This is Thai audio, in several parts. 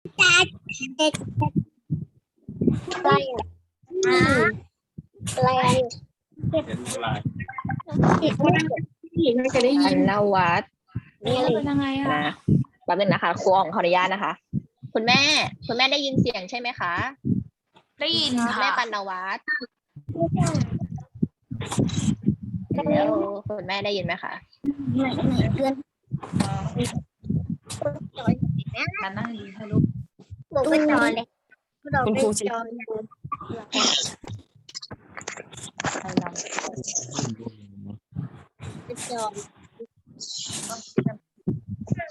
อะไรอะอะไรเห็นอะไรน่าจะได้ยิอันนนวัดนี่เป็นยังไงอะนะแป๊บนึงนะคะครูอ๋องขออนุญาตนะคะ คุณแม่ คุณแม่ได้ยินเสียงใช่ไหมคะ ได้ยินแม่ค่ะปันนวัดแล้วคุณแม่ได้ยินไหมคะเพื่อนการนั่งดีให้ลูก บอกไปจอเลยคุณครูชิจอใครลองไปจอ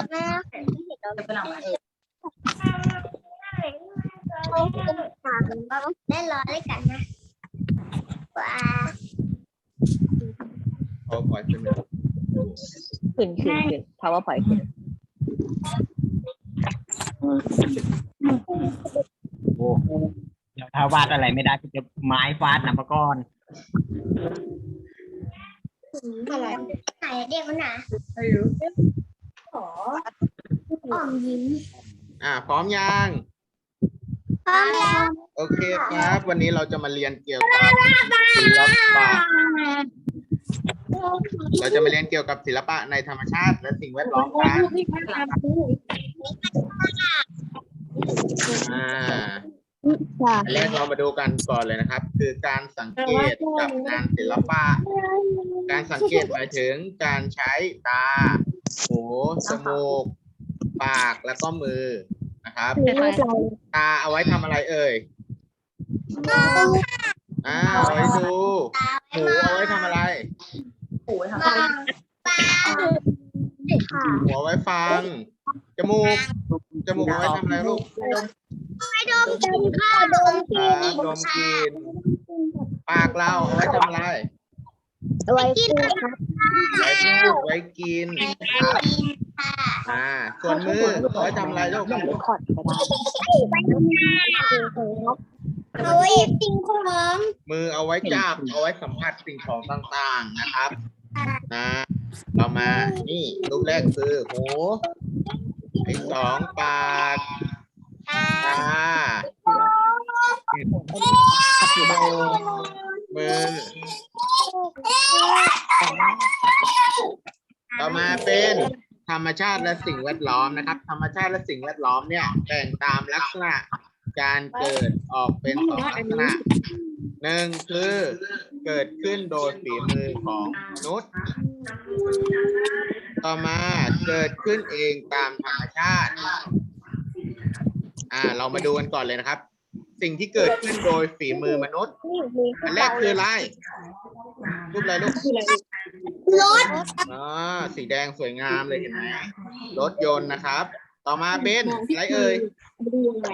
แม่เห็นที่เห็นเราจะเป็นอะไรเขาเป็นสามได้รอยเลยกันนะว้าเขาปล่อยเป็นแบบขึ้นขึ้นขึ้น powerpoint ขึ้น โอ้เดี๋ยวถ้าวาดอะไรไม่ได้ก็จะไม้ฟาดนะปะก้อนอะไรไหนเด็กคนไหนขออ่อมยิ้มอ่า พร้อมยังพร้อมแล้วโอเคครับ วันนี้เราจะมาเรียนเกี่ยวกับศิลปะเราจะมาเรียนเกี่ยวกับศิลปะในธรรมชาติและสิ่งแวดล้อมกัน อ่าอันแรกเรามาดูกันก่อนเลยนะครับ คือการสังเกตกับงานศิลปะ การสังเกตหมายถึงการใช้ตา หูจมูกปากแล้วก็มือนะครับตาเอาไว้ทำอะไรเอ่ยอ่าเอาไว้ดูหูเอาไว้ทำอะไรปู่ทำปากปากค่ะหัวไว้ฟังจมูก จมูกเอาไว้ทำอะไรลูกไม่ดมกินข้าวดมคกิรับนดมกลินปากเราเอาไว้ทำอะไรไว้กินครับไว้พูดไว้กินครับอ่า ส่วนมือเอาไว้ทำอะไรลูกคอร์ดก็ได้เอาไว้กินของมือเอาไว้จับเอาไว้สัมผัสสิ่งของต่างๆนะครับนะเรามานี่รูปแรกคือหูที่ สองปากตามือต่อมาเป็นธรรมชาติและสิ่งแวดล้อมนะครับ ธรรมชาติและสิ่งแวดล้อมเนี่ยแบ่งตามลักษณะการเกิดออกเป็นสองลักษณะหนึ่งคือเกิดขึ้นโดยฝีมือของมนุษย์ ต่อมาเกิดขึ้นเองตามธรรมชาติ อ่า เรามาดูกันก่อนเลยนะครับ สิ่งที่เกิดขึ้นโดยฝีมือมนุษย์ อันแรกคืออะไรรูปอะไรลูกรถอ่าสีแดงสวยงามเลยเห็นไหมรถยนต์นะครับ ต่อมาเป็นอะไรเอ่ยดูอะไร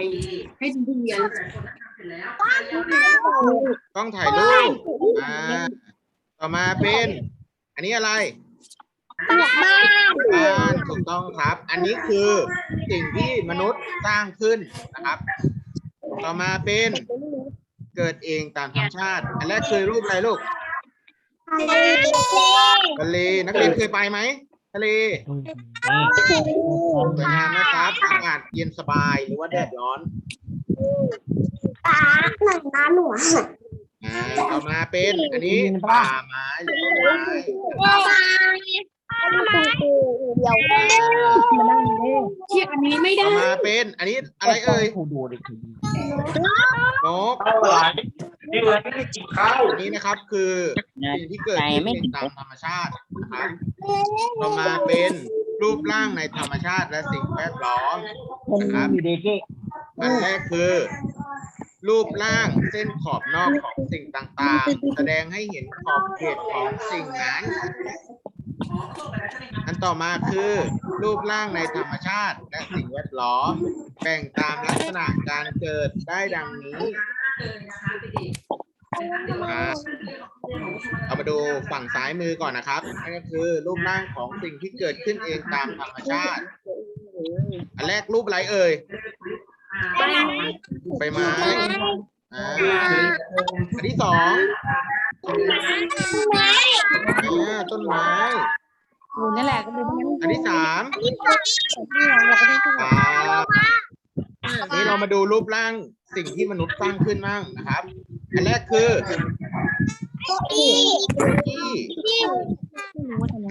ให้ดูเรียนกล้องถ่ายรูปอ่าต่อมาเป็น อันนี้อะไร บ้านบ้านถูกต้องครับ อันนี้คือสิ่งที่มนุษย์สร้างขึ้นนะครับ ต่อมาเป็นเกิดเองตามธรรมชาติ อันแรกคือรูปอะไรลูก ทะเล นักเรียนเคยไปไหม ทะเล สวยงามนะครับ อากาศเย็นสบายหรือว่าแดดร้อนตาหนังน้าหนูอ่าต่อมาเป็น อันนี้ป่าไม้หรือต้นไม้ เดียวเที่ยอันนี้ไม่ต่อได้มาเป็น อันนี้อะไรเอ่ยครูดูดินกนี่เลยไม่ได้กินข้าวอันนี้นะครับคือสิ่งที่เกิดขึ้นเองตามธรรมชาตินะครับต่อมาเป็นรูปร่างในธรรมชาติและสิ่งแวดล้อมนะครับอยู่ดีเก้อันแรกคือ รูปร่างเส้นขอบนอกของสิ่งต่างๆ แสดงให้เห็นขอบเขตของสิ่งนั้น อันต่อมาคือ รูปร่างในธรรมชาติและสิ่งแวดล้อมแบ่งตามลักษณะการเกิดได้ดังนี้อ่าเอามาดูฝั่งซ้ายมือก่อนนะครับนั่นก็คือ รูปร่างของสิ่งที่เกิดขึ้นเองตามธรรมชาติ อันแรกรูปอะไรเอ่ยใบไม้อ่าอันที่สองอ่าต้นไม้ นั่นแหละก็เป็นอันที่สามปลานี่เรามาดูรูปร่างสิ่งที่มนุษย์สร้างขึ้นมั่งนะครับ อันแรกคือเก้าอี้ที่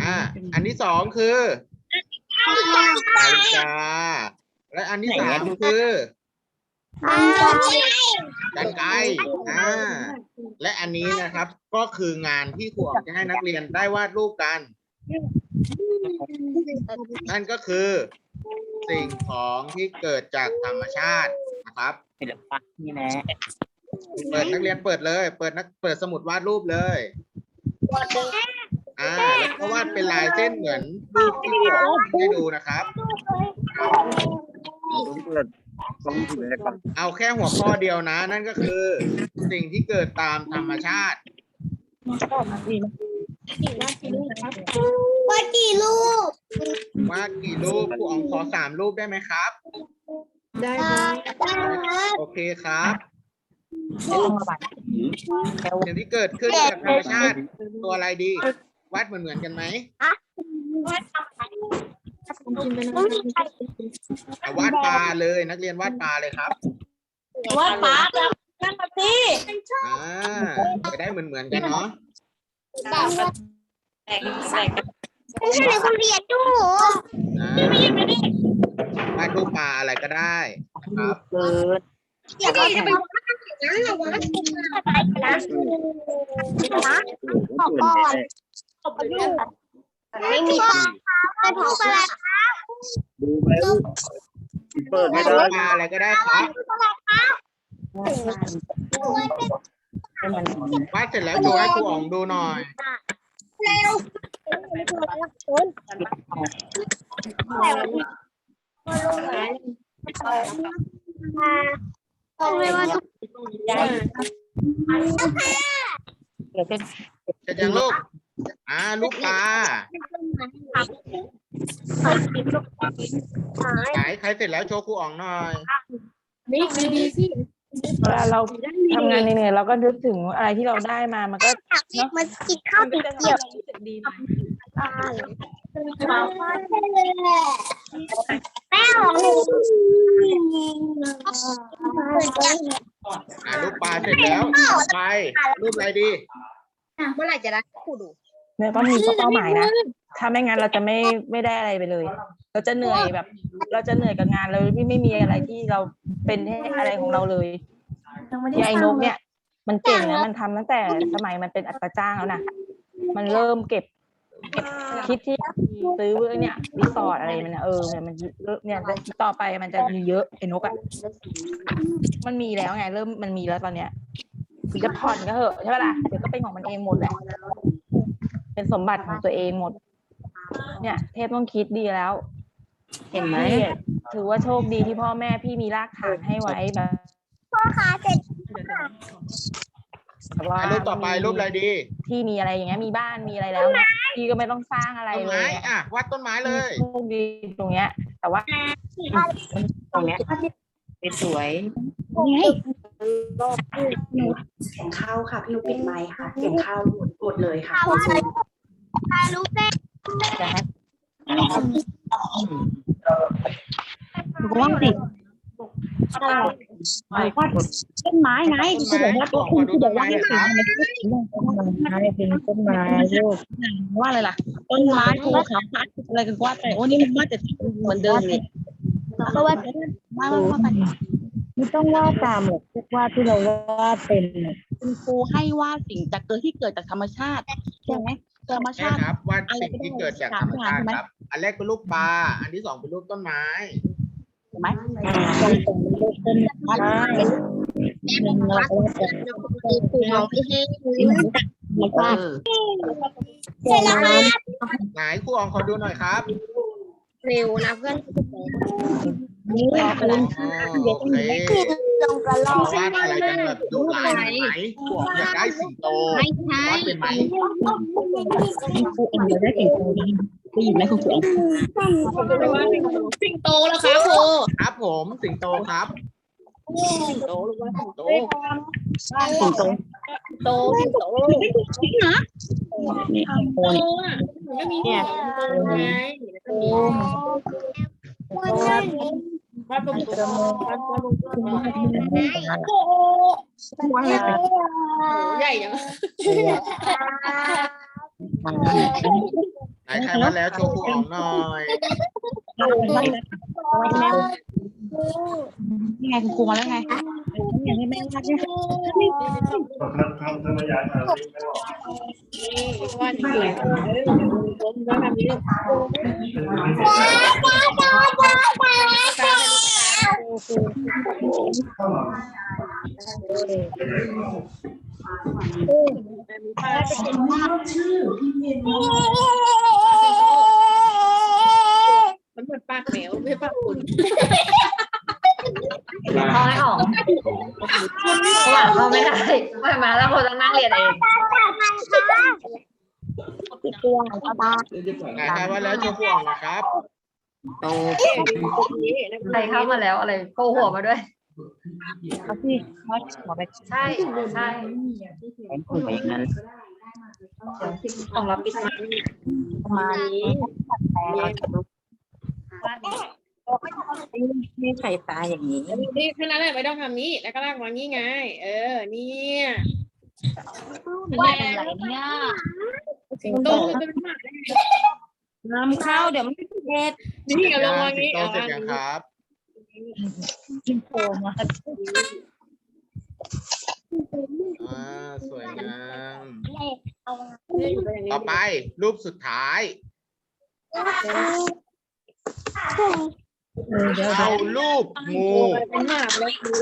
อ่าอันที่สองคือนาฬิกาและอันที่สามคือกันไกรอ่า และอันนี้นะครับ ก็คืองานที่ครูออกจะให้นักเรียนได้วาดรูปกัน นั่นก็คือสิ่งของที่เกิดจากธรรมชาตินะครับศิลปะนี่แหละเปิดนักเรียนเปิดเลย เปิดนักเปิดสมุดวาดรูปเลยอ่าแล้วก็วาดเป็นลายเส้นเหมือนรูปที่ครูออกให้ดูนะครับเอาแค่หัวข้อเดียวนะ นั่นก็คือ สิ่งที่เกิดตามธรรมชาติ ว่ากี่ลูกวาดกี่รูปครูอ๋องขอสามรูปได้ไหมครับ ได้ครับโอเคครับสิ่งที่เกิดขึ้นจากธรรมชาติตัวอะไรดีวาดเหมือนเหมือนๆกันไหมเอาวาดปลาเลยนักเรียนวาดปลาเลยครับว่าป้านั่นมาสิอ่าจะได้เหมือนเหมือนๆกันเนาะ ไม่ใช่ในคนเรียนดูอ่าวาดรูปปลาอะไรก็ได้ครับอย่าไปจะไปว่าอย่างนั้นเหรอวะอะไรนะนะขอก่อนไม่มีปลาไม่พอปลาดูไหมเปิดไม่วาดได้รูปปลาอะไรก็ได้ครับวาดเสร็จแล้วโชว์ให้ครูอ๋องดูหน่อย เร็ว คุณไม่ว่าทุกเดี๋ยวเป็นเสร็จยังลูก อ่า ลูกปลาไหนใครเสร็จแล้วโชว์ครูอ๋องหน่อยนี่ดีๆสิเวลาเราทำงานเหนื่อยๆเราก็นึกถึงอะไรที่เราได้มา มันก็มันกินข้าวมันติก็ดจะเกี่ยวทำให้เรารู้สึกดีหน่อยแม่ของหนูอ่าลูกปลาเสร็จแล้วไปรูปอะไรดี เมื่อไหร่จะได้ครูดูเนี่ยต้องมีเป้าหมายนะ ถ้าไม่งั้นเราจะไม่ไม่ได้อะไรไปเลย เราจะเหนื่อยแบบ เราจะเหนื่อยกับงานเราไม่ไม่มีอะไรที่เราเป็นให้อะไรของเราเลยยางไอ้นกเนี่ย มันเก่งนะมันทำตั้งแต่สมัยมันเป็นอัตราจ้างแล้วนะมันเริ่มเก็บ คิดที่ซื้อเนี่ยรีสอร์ทอะไรมันนะเออเนี่ยมันเนี่ยต่อไปมันจะมีเยอะไอ้นกอะมันมีแล้วไง เริ่มมันมีแล้วตอนเนี้ยคือจะผ่อนก็เหอะใช่ปะล่ะเดี๋ยวก็เป็นของมันเองหมดแหละเป็นสมบัติของตัวเองหมด เนี่ย เทพต้องคิดดีแล้ว เห็นไหมพี่ถือว่าโชคดีที่พ่อแม่พี่มีรากฐานให้ไว้แบบพ่อค้าเสร็จ แบบว่าอ่ารูปต่อไปรูปอะไรดีที่มีอะไรอย่างเงี้ยมีบ้านมีอะไรแล้วนะพี่ก็ไม่ต้องสร้างอะไรต้นเลไม้ยอะวาดต้นไม้เลยโชคดีตรงเนี้ย แต่ว่าตรงเนี้ยสวยข้าวค่ะพี่นุปิดไมค์ค่ะ เสียงข้าวหมดหมดเลยค่ะข้าวอะไรข้าวลูกแม่จะให้ ว่างสิต้นไม้ไงต้นไม้ขอขอดูต้นไม้หน่อยครับไม้เป็นต้นไม้โยกว่าอะไรล่ะ ต้นไม้ภูเขาพัดอะไรกันว่าแต่โอ้นี่มันว่าแต่เหมือนเดิมเลยเพราะว่าว่าว่าไปไม่ต้องวาดตามหรอกทุกวาดที่เราวาดเป็นคุณครูให้วาดสิ่งจากเกิดที่เกิดจากธรรมชาติใช่ไหมธรรมใช่ชาติครับวาดสิ่งที่เกิดจากธรรมชาติครับ อันแรกเป็นรูปปลาอันที่สองเป็นรูปต้นไม้ ถูกไหมต้นไม้ครูมองไม่ให้เออเสร็จแล้วครับไหนครูอ๋องขอดูหน่อยครับเร็วนะเพื่อนนี่ออกเลยอ๋อโอเคลงกระลอกวาดอะไรกันแบบดุร้ายไหมครูอ๋องอยากได้สิงโตไม่ใช่วาดเป็นไหมครูเองเลยได้เก่งตัวดี ได้ยินไหมคุณครูเองสิงโตแล้วค่ะครูครับผมสิงโตครับสิงโตหรือว่าสิงโตสิงโตโตสิงโตนี่โคนไม่มีเนี่ยวันนั้นวาดบนตัววาดบนตัวใหญ่ยัง ไหนใครมาแล้วโชว์ครูอ๋องหน่อยนี่ไงคุณครูมาแล้วไงทำทำทำยายทำวาดอย่างนี้ผมวาดแบบนี้ มันเหมือนปากแมวไม่ปากคุณเขาให้ออกหลังเขาไม่ได้ไม่มาแล้วคนต้องนั่งเรียนเองไหนใครมาแล้วโชว์ครูอ๋องนะครับ ใครเข้ามาแล้วอะไรโผล่หัวมาด้วยเขาพี่เขาขอไปใช่ใช่เป็นคนไปอย่างนั้นของเราปิดมาประมาณนี้ไม่ใส่ตาอย่างนี้นี่แค่นั้นแหละไม่ต้องทำนี้ แล้วก็ลากมางี้ไง เออ เนี่ยว่าเป็นไรเนี่ยสิงโตมันเป็นหมาได้ไง น้ำเข้าเดี๋ยวมันไม่เผ็ดนี่เอาลงมาสิงงี้โตเอาเสร็จยังครับกินโฟมาอ่าสวยงามต่อไปรูปสุดท้ายเอารูปงูเป็นหมาแล้วคือ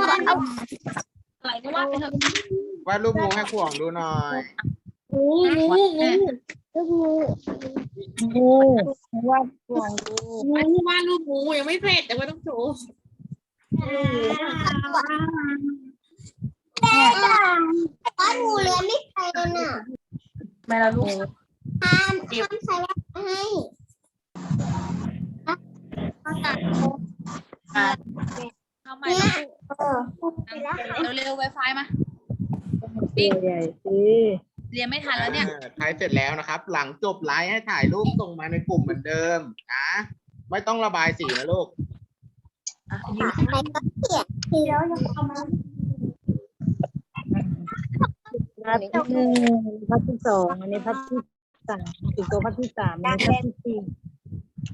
อะไรก็ว่าไปเถอะ วาดรูปงูให้ครูอ๋องดูหน่อยงูงูงูงูว่าห่วงงูไม่ใช่ว่ารูปงูยังไม่เสร็จแต่ว่าต้องโชว์ตอนงูเลื้อยไม่ไปเลยน่ะไม่ละลูกห้ามห้ามใส่ให้เอาใหม่แล้วเออเร็วๆ Wi-Fi มา ตัวใหญ่สิเรียนไม่ทันแล้วเนี่ยอ่าใครเสร็จแล้วนะครับ หลังจบไลฟ์ให้ถ่ายรูปส่งมาในกลุ่มเหมือนเดิมนะไม่ต้องระบายสีนะลูกไปก็เขียนเดี๋ยวจะเอามาพัดที่หนึ่งพัดที่สองอันนี้พัดที่สามสิงโตพัดที่สามอันนี้พัดที่สี่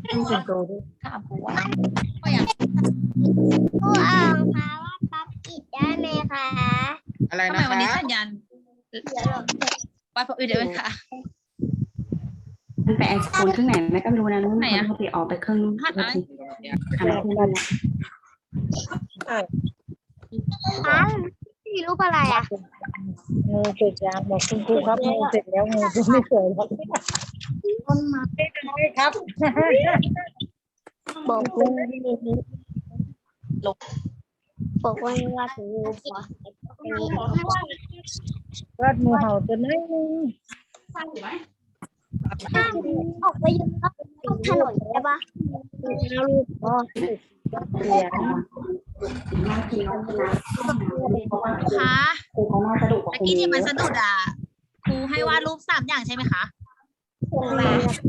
นี่สิงโตด้วยถามครูว่าผู้อ่างคะว่าปั๊บอิดได้ไหมคะ อะไรทำไมนะวันนี้คะสัญญาณว่าพออื่นเดี๋ยวค่ะ มันไปไอโฟนเครื่องไหนแม่ก็ไม่รู้นะนู่นไหนอะ เขาไปออกไปเครื่องนู้นหัดไหมหันมาเครื่องนู้นนะคะมีรูปอะไรอะงูเสร็จยังบอกคุณครูครับงูเสร็จแล้วงูก็ไม่สวยแล้วต้นไม้ครับบอกว่าบอกว่าว่าถึงงูปะ วาดงูเห่าตัวน้อยนึงออกไปยืนถนนใช่ปะอ๋อเสียคะครูเขาน่าสะดวกกว่าตะครูกี้ที่มันสะอะดุดอะครูให้วาดรูปสามอย่างใช่ไหมคะ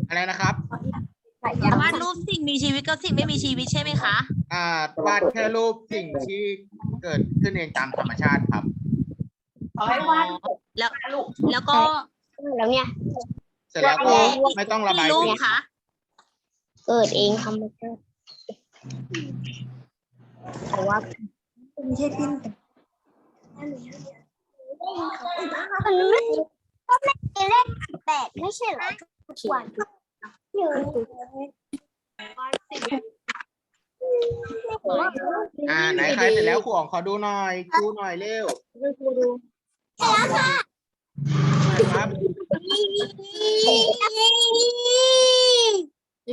อะไรนะครับ วาดรูปสิ่งมีชีวิตกับสิ่งไม่มีชีวิตใช่ไหมคะอ่าวาดแค่รูปสิ่งที่เกิดขึ้นเองตามธรรมชาติครับแล้วแล้วก็แล้วเนี่ยเสร็จแล้วก็ไม่ต้องระบายรูปสีคะเกิดเองทำมาเกิดแต่ว่าไม่ใช่ปิ้นมันไม่ก็ไม่มีเลขแปดไม่ใช่เหรอทุกวัน อยู่อ่าไหนใครเสร็จแล้วครูอ๋องขอดูหน่อยครูหน่อยเร็วครับ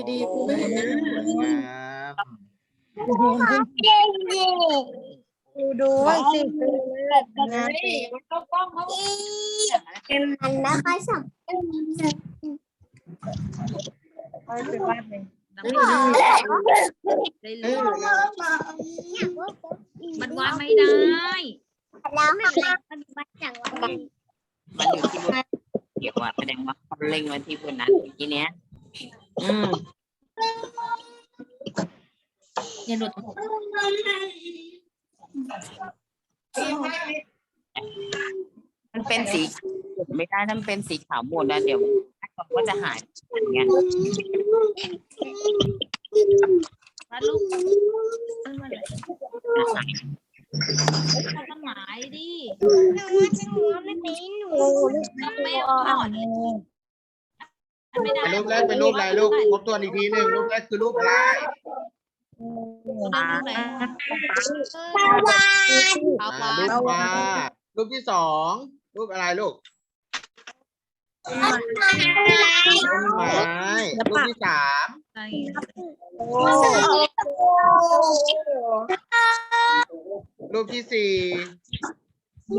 ดีๆครูไม่เห็นหน้างามดูดูว่าสิเฮ้ยมันเข้ากล้องเขาเป็นมันนะคะสัม ค่อยไปวาดเลยน้ำได้เลยมันวาดไม่ได้แล้วค่ะมันมาจากวันมันอยู่ที่บนเกี่ยวกับแสดงว่าเขาเล็งไว้ที่บนนั้นทีเนี้ย อืมอย่าหลุดมันเป็นสีไม่ได้ถ้ามันเป็นสีขาวหมดนะเดี๋ยว มันก็จะหายอย่างเงี้ยมาลูกต้นไม้ดิหนูว่าไม่เป็นหนูไม่เอาก่อนไม่ได้รูปแรกเป็นรูปอะไรลูกทบทวนอีกทีหนึ่งรูปแรกคือรูปอะไรเอาปลาวาฬเอาอ่าไปรูปปลารูปที่สองรูปอะไรลูก ต้นไม้รูปที่สามรูปที่สี่อื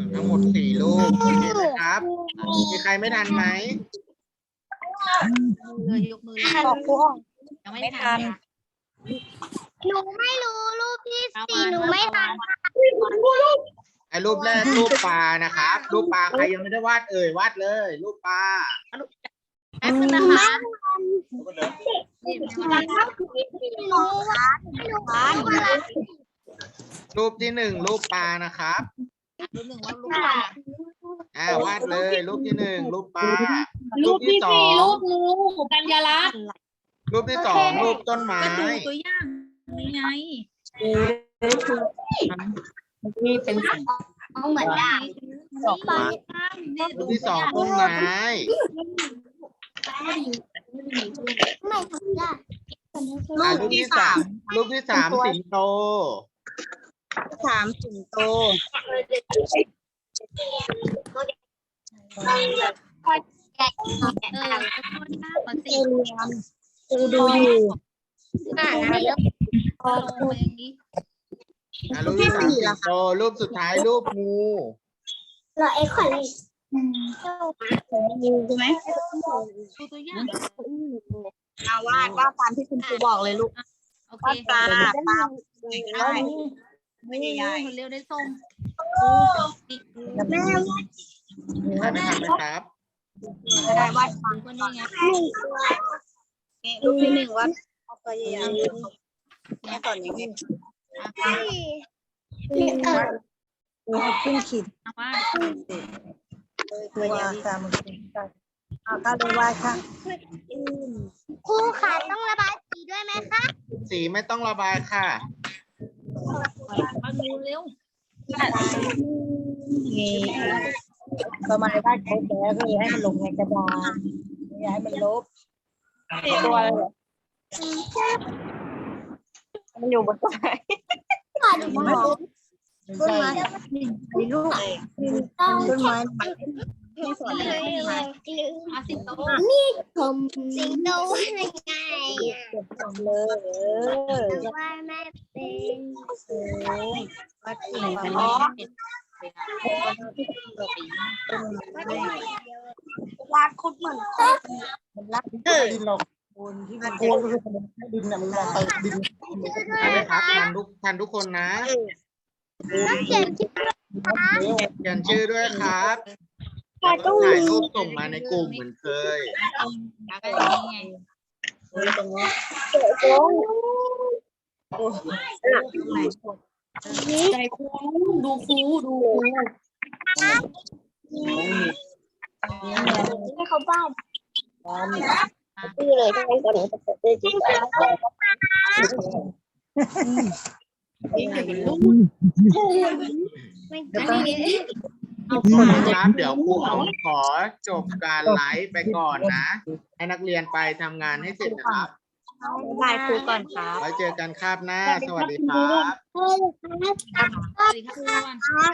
มทั้งหมดสี่รูปโอเคไหมครับ มีใครไม่ทันไหมเลยยกมือยังไม่ทันหนูไม่รู้รูปที่สี่หนูไม่ทัน ไอ้รูปแรกรูปปลานะครับรูปปลาใครยังไม่ได้วาดเอ่ยวาดเลย รูปปลาแป๊บนึงนะคะหนูว่าหนูว่ารูปที่หนึ่งรูปปลานะครับรูปหนึ่งว่ารูปอะไรอ่าวาดเลย รูปที่หนึ่งรูปปลารูปที่สอสี่งรูปงูกัญญาลักษณ์รูปที่สองรูปต้นไม้ก็ดูตัวอย่างนี่ไง นี่เป็นสีเอาเหมือนดาบดอกไม้รูปที่สองต้นไม้ไม่ถูกจ้ะอ่ารูปที่สามรูปที่สามสิงโตสามสิงโตดูดูอยู่อ่านอะไรแล้วลงมา อย่างนี้อ่ารูปที่สามสิงโตรูปสุดท้ายรูปงูเราไอ้ขวัญเลยดูใช่ไหมดูตัวอย่างเอาวาดวาดตามที่คุณครูบอกเลยลูกโอเควาดปลาปลาได้ไม่ใหญ่คนเร็วได้ส่งแม่ใครไม่ทันไหมครับไม่ได้วาดปลาคนนี้ไงรูปที่หนึ่งวาดตัวใหญ่แม่ก่อนอย่างนี้ ขึ้นขีดว่าตัวยางตามเอาก็เลยว่าค่ะครูขาต้องระบายสีด้วยไหมคะสีไม่ต้องระบายค่ะเอาดูเร็วนี่ประมาณว่าโค้ดแล้วก็เลยให้มันลงในกระดาษอย่าให้มันลบตัวอะไร มันอยู่บนต้นไม้ขอดูมาต้นไม้มีลูกต้นไม้ที่สวนเลยเลยอาสิงโตผมสิงโตว่ายังไงเลยเออว่าไม่เป็นวัดที่เป็นอ๋อลากคุดเหมือนมันรักดินหรอก บนที่มันโค้งก็คือมันดินน่ะมันมาเติมดินได้ไหมครับทันทุกทันทุกคนนะต้องเขียนชื่อเขียนชื่อด้วยครับถ่ายรูปส่งมาในกลุ่มเหมือนเคยแล้วก็อย่างนี้ไงตรงนี้ใจครูดูครูดูครูให้เขาบ้าน ชื่อเลยที่ให้คนนี้จะเปิดได้จริงไม่ใช่ครับเดี๋ยวครูเอาขอจบการไลฟ์ไปก่อนนะ ให้นักเรียนไปทำงานให้เสร็จนะครับบายครูก่อนครับไว้เจอกันคาบหน้า สวัสดีครับ สวัสดีครับทุกคน